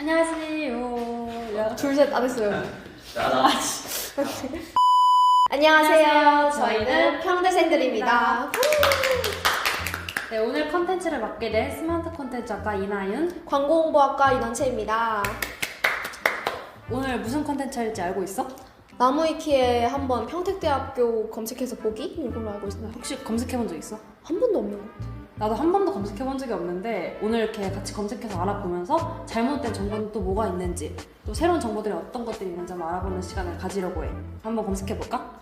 안녕하세요. 야. 둘셋 안 했어요. 나나 안녕하세요. 저희는 평대생들입니다. 네, 오늘 컨텐츠를 맡게 된 스마트 콘텐츠 학과 이나윤. 광고 홍보학과 이난채입니다. 오늘 무슨 컨텐츠 할지 알고 있어? 나무위키에 한번 평택대학교 검색해서 보기 이걸로 알고 있습니다. 혹시 검색해본 적 있어? 한 번도 없는 것 같아요. 나도 한 번도 검색해 본 적이 없는데 오늘 이렇게 같이 검색해서 알아보면서 잘못된 정보는 또 뭐가 있는지 또 새로운 정보들이 어떤 것들이 있는지 한번 알아보는 시간을 가지려고 해. 한번 검색해 볼까?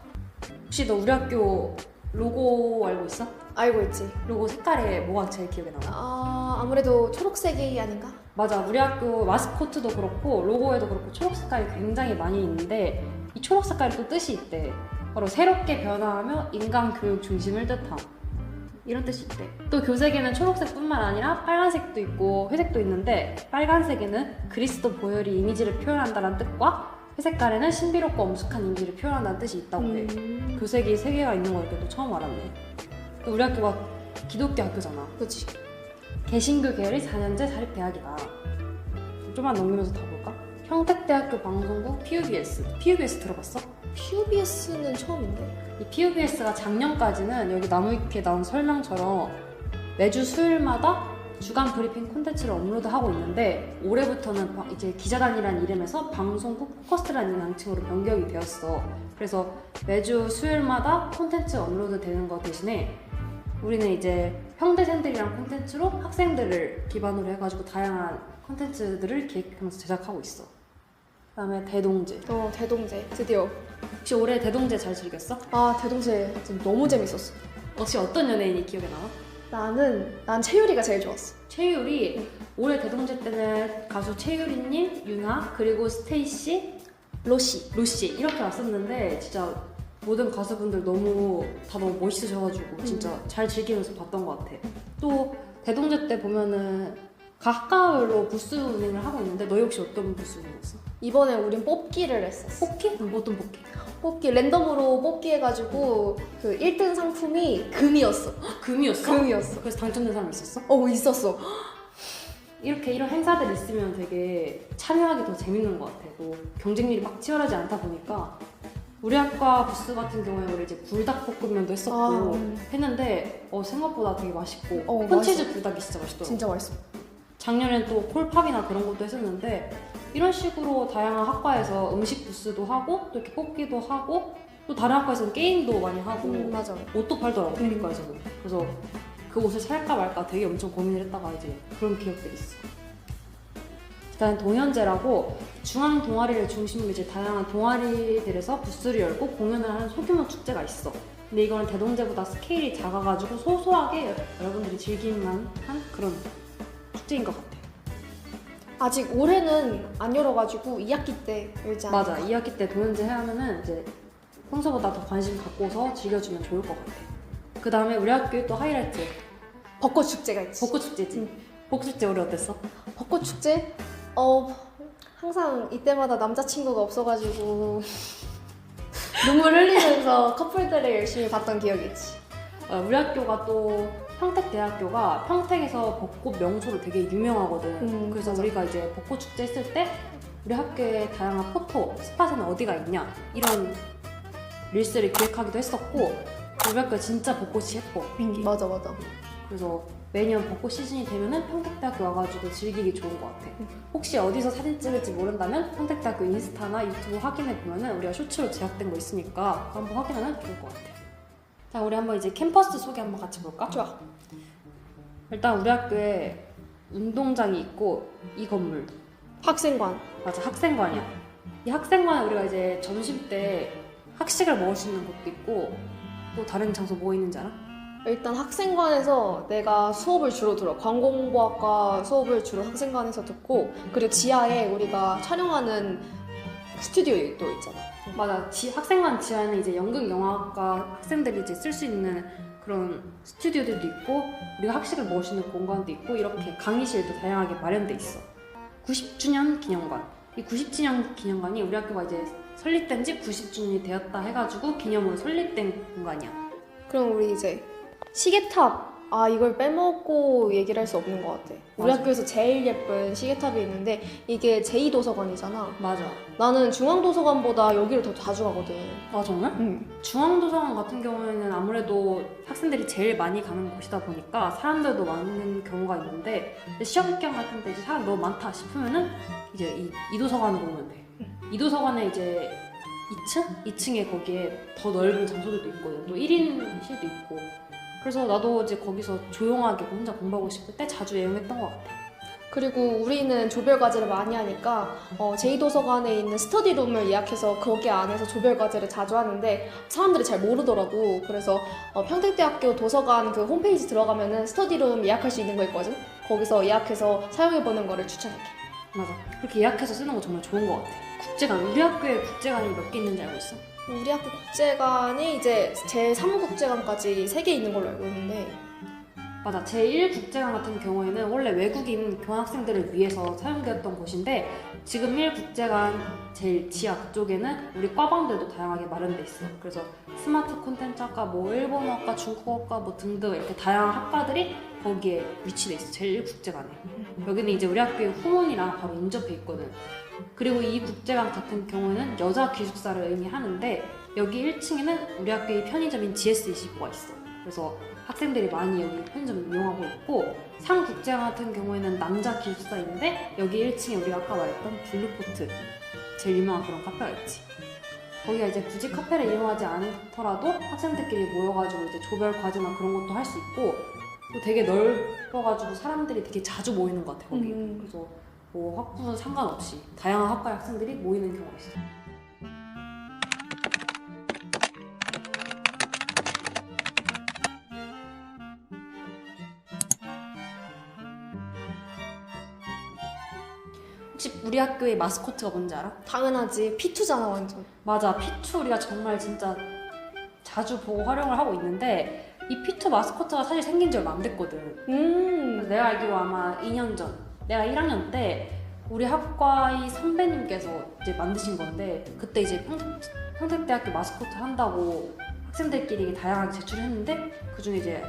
혹시 너 우리 학교 로고 알고 있어? 알고 있지. 로고 색깔이 뭐가 제일 기억에 남아? 아 아무래도 초록색이 아닌가? 맞아. 우리 학교 마스코트도 그렇고 로고에도 그렇고 초록 색깔이 굉장히 많이 있는데 이 초록 색깔이 또 뜻이 있대. 바로 새롭게 변화하며 인간 교육 중심을 뜻함. 이런 뜻이 있대. 또 교색에는 초록색뿐만 아니라 빨간색도 있고 회색도 있는데 빨간색에는 그리스도 보혈이 이미지를 표현한다는 뜻과 회색깔에는 신비롭고 엄숙한 이미지를 표현한다는 뜻이 있다고 해. 음, 교색이 세 개가 있는 걸 이렇게 또 처음 알았네. 또 우리 학교가 기독교 학교잖아. 그렇지. 개신교 계열의 4년제 사립대학이다. 좀만 넘기면서 다 볼까? 평택대학교 방송국 PUBS. PUBS 들어봤어? PUBS는 처음인데. 이 PUBS가 작년까지는 여기 나무위키에 나온 설명처럼 매주 수요일마다 주간 브리핑 콘텐츠를 업로드하고 있는데 올해부터는 바- 이제 기자단이라는 이름에서 방송국 포커스라는 명칭으로 변경이 되었어. 그래서 매주 수요일마다 콘텐츠 업로드 되는 거 대신에 우리는 이제 평대생들이랑 콘텐츠로 학생들을 기반으로 해가지고 다양한 콘텐츠들을 기획하면서 제작하고 있어. 그다음에 대동제. 어 대동제 드디어. 혹시 올해 대동제 잘 즐겼어? 아 대동제 진짜 너무 재밌었어. 혹시 어떤 연예인이 기억에 남아? 나는 난 채율이가 제일 좋았어. 최유리 올해 대동제 때는 가수 최유리님, 유나 그리고 스테이씨, 로시. 루시 이렇게 왔었는데 진짜 모든 가수분들 너무 다 너무 멋있으셔가지고 진짜 잘 즐기면서 봤던 것 같아. 또 대동제 때 보면은 각 학과별로 부스 운행을 하고 있는데 너희 혹시 어떤 부스 운행했어? 이번에 우린 뽑기를 했었어. 뽑기? 어떤 뽑기? 뽑기 랜덤으로 뽑기 해가지고 그 1등 상품이 금이었어. 금이었어? 금이었어. 그래서 당첨된 사람 있었어? 어 있었어. 이렇게 이런 행사들 있으면 되게 참여하기 더 재밌는 것 같아. 또 경쟁률이 막 치열하지 않다 보니까 우리 학과 부스 같은 경우에 우리 이제 불닭볶음면도 했었고 아, 음. 했는데 어, 생각보다 되게 맛있고 어, 콘치즈 불닭이 진짜 맛있더라고. 진짜 맛있어. 작년엔 또 콜팝이나 그런 것도 했었는데 이런 식으로 다양한 학과에서 음식 부스도 하고 또 이렇게 뽑기도 하고 또 다른 학과에서는 게임도 많이 하고 음, 맞아. 옷도 팔더라고 페리과에서는. 그래서 그 옷을 살까 말까 되게 엄청 고민을 했다가 이제 그런 기억들이 있어. 일단 동현제라고 중앙 동아리를 중심으로 이제 다양한 동아리들에서 부스를 열고 공연을 하는 소규모 축제가 있어. 근데 이거는 대동제보다 스케일이 작아가지고 소소하게 여러분들이 즐길만 한 그런 축제인 것 같아 아직 올해는 안 열어가지고 2학기 때 열지 않아. 맞아 2학기 때 동현제 하면은 이제 평소보다 더 관심 갖고서 즐겨주면 좋을 것 같아 그 다음에 우리 학교에 또 하이라이트 벚꽃 축제가 있지. 벚꽃 축제지 벚꽃 축제 올해 어땠어? 벚꽃 축제? 어 항상 이때마다 남자친구가 없어가지고 눈물 흘리면서 커플들을 열심히 봤던 기억이 있지. 어, 우리 학교가 또 평택대학교가 평택에서 벚꽃 명소로 되게 유명하거든. 음, 그래서 맞아. 우리가 이제 벚꽃 축제 했을 때 우리 학교에 다양한 포토 스팟에는 어디가 있냐 이런 릴스를 기획하기도 했었고 우리 학교 진짜 벚꽃이 예뻐. 핑계. 맞아 맞아. 그래서 매년 벚꽃 시즌이 되면은 평택대학교 와가지고 즐기기 좋은 것 같아. 혹시 어디서 사진 찍을지 모른다면 평택대학교 인스타나 유튜브 확인해 보면은 우리가 쇼츠로 제작된 거 있으니까 그거 한번 확인하면 좋을 것 같아. 자, 우리 한번 이제 캠퍼스 소개 한번 같이 볼까? 좋아. 일단 우리 학교에 운동장이 있고 이 건물 학생관. 맞아 학생관이야. 이 학생관에 우리가 이제 점심 때 학식을 먹을 수 있는 곳도 있고 또 다른 장소 뭐 있는지 알아? 일단 학생관에서 내가 수업을 주로 들어. 광고홍보학과 수업을 주로 학생관에서 듣고 그리고 지하에 우리가 촬영하는 스튜디오도 있잖아. 맞아. 지, 학생관 지하에는 이제 연극 영화과 학생들이 이제 쓸 수 있는 그런 스튜디오들도 있고 우리가 학식을 수 있는 공간도 있고 이렇게 강의실도 다양하게 마련돼 있어. 90주년 기념관. 이 90주년 기념관이 우리 학교가 이제 설립된 지 90주년이 되었다 해가지고 기념으로 설립된 공간이야. 그럼 우리 이제 시계탑 아 이걸 빼먹고 얘기를 할 수 없는 것 같아. 우리 맞아. 학교에서 제일 예쁜 시계탑이 있는데 이게 제2도서관이잖아. 맞아. 나는 중앙도서관보다 여기를 더 자주 가거든. 아 정말? 응. 중앙도서관 같은 경우에는 아무래도 학생들이 제일 많이 가는 곳이다 보니까 사람들도 많은 경우가 있는데 시험 기간 같은 때 이제 사람 너무 많다 싶으면은 이제 이, 이 도서관으로 오면 돼. 이 도서관에 이제 2층? 2층에 거기에 더 넓은 장소들도 있거든. 또 1인실도 있고. 그래서 나도 이제 거기서 조용하게 혼자 공부하고 싶을 때 자주 애용했던 것 같아. 그리고 우리는 조별 과제를 많이 하니까 어, 제2도서관에 있는 스터디룸을 예약해서 거기 안에서 조별 과제를 자주 하는데 사람들이 잘 모르더라고. 그래서 어, 평택대학교 도서관 그 홈페이지 들어가면은 스터디룸 예약할 수 있는 거 있거든. 거기서 예약해서 사용해보는 거를 추천할게. 맞아. 그렇게 예약해서 쓰는 거 정말 좋은 것 같아. 국제관. 우리 학교에 국제관이 몇 개 있는지 알고 있어? 우리 학교 국제관이 이제 제3국제관까지 3개 있는 걸로 알고 있는데 맞아. 제1 국제관 같은 경우에는 원래 외국인 교환학생들을 위해서 사용되었던 곳인데 지금 1 국제관 제일 지하 그쪽에는 우리 과방들도 다양하게 마련돼 있어. 그래서 스마트 콘텐츠 학과, 뭐 일본어과, 중국어과 뭐 등등 이렇게 다양한 학과들이 거기에 위치돼 있어. 제1 국제관에. 여기는 이제 우리 학교의 후문이랑 바로 인접해 있거든. 그리고 이 국제관 같은 경우에는 여자 기숙사를 의미하는데 여기 1층에는 우리 학교의 편의점인 GS25가 있어. 그래서 학생들이 많이 여기 편의점 이용하고 있고 상국제관 같은 경우에는 남자 기숙사인데 여기 1층에 우리가 아까 말했던 블루포트 제일 유명한 그런 카페가 있지. 거기가 이제 굳이 카페를 이용하지 않더라도 학생들끼리 모여가지고 이제 조별 과제나 그런 것도 할 수 있고 또 되게 넓어가지고 사람들이 되게 자주 모이는 것 같아 거기. 음. 그래서 뭐 학부는 상관없이 다양한 학과의 학생들이 모이는 경우가 있어. 혹 시 우리 학교의 마스코트가 뭔지 알아? 당연하지 P2잖아 완전 맞아, 피투 우리가 정말 진짜 자주 보고 활용을 하고 있는데 이 피투 마스코트가 사실 생긴 지 얼마 안 됐거든. 음 내가 알기로 아마 2년 전, 내가 1학년 때 우리 학과의 선배님께서 이제 만드신 건데 그때 이제 평, 평택대학교 마스코트 한다고 학생들끼리 다양하게 제출했는데 그 중에 이제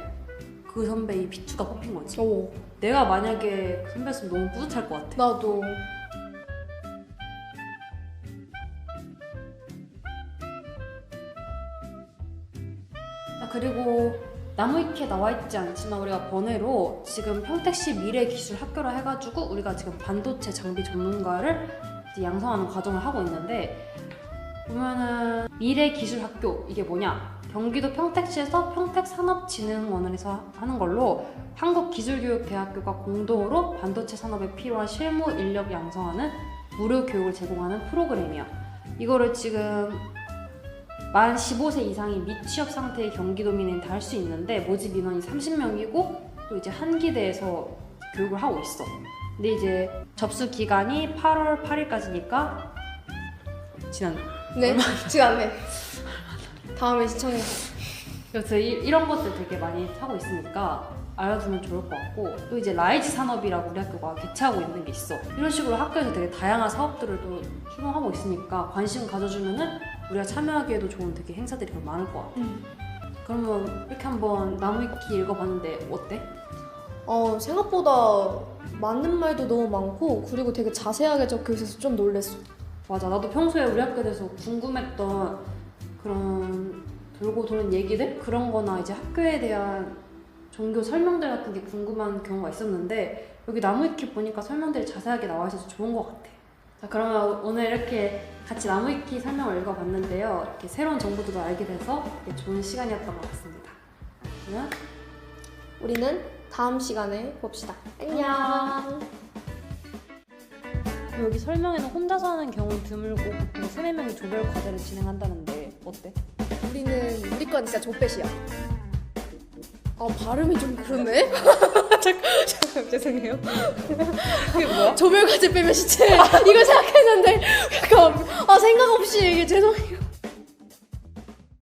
그 선배의 피투가 뽑힌 거지. 오, 내가 만약에 그 선배였으면 너무 뿌듯할 것 같아. 나도 그리고 나무위키에 나와 있지 않지만 우리가 번외로 지금 평택시 미래기술학교라 해가지고 우리가 지금 반도체 장비 전문가를 양성하는 과정을 하고 있는데 보면은 미래기술학교 이게 뭐냐 경기도 평택시에서 평택산업진흥원에서 하는 걸로 한국기술교육대학교가 공동으로 반도체 산업에 필요한 실무 인력 양성하는 무료 교육을 제공하는 프로그램이야. 이거를 지금 만 15세 이상이 미취업 상태의 경기도민은 다 할 수 있는데 모집 인원이 30명이고 또 이제 한 기대에서 교육을 하고 있어. 근데 이제 접수 기간이 8월 8일까지니까 지난. 네 지났네 다음에 시청해 그래서 이, 이런 것들 되게 많이 하고 있으니까 알아두면 좋을 것 같고 또 이제 라이즈 산업이라고 우리 학교가 개최하고 있는 게 있어. 이런 식으로 학교에서 되게 다양한 사업들을 또 희망하고 있으니까 관심 가져주면은 우리가 참여하기에도 좋은 되게 행사들이 더 많을 것 같아. 음. 그러면 이렇게 한번 나무위키 읽어봤는데 어때? 어 생각보다 맞는 말도 너무 많고 그리고 되게 자세하게 적혀 있어서 좀 놀랬어 맞아 나도 평소에 우리 학교에 대해서 궁금했던 그런 돌고 도는 얘기들 그런 거나 이제 학교에 대한 종교 설명들 같은 게 궁금한 경우가 있었는데 여기 나무위키 보니까 설명들이 자세하게 나와 있어서 좋은 것 같아 자 그러면 오늘 이렇게 같이 나무위키 설명을 읽어봤는데요. 이렇게 새로운 정보들도 알게 돼서 좋은 시간이었던 것 같습니다. 그러면 우리는 다음 시간에 봅시다. 안녕! 여기 설명에는 혼자서 하는 경우는 드물고 보통 세네 명이 조별 과제를 진행한다는데 어때? 우리는 우리 건 진짜 족배시야. 아 발음이 좀 그러네 잠깐 죄송해요 그게 뭐야? 조별 과제 빼면 시체 이걸 생각했는데 약간 아 생각 없이 이게 죄송해요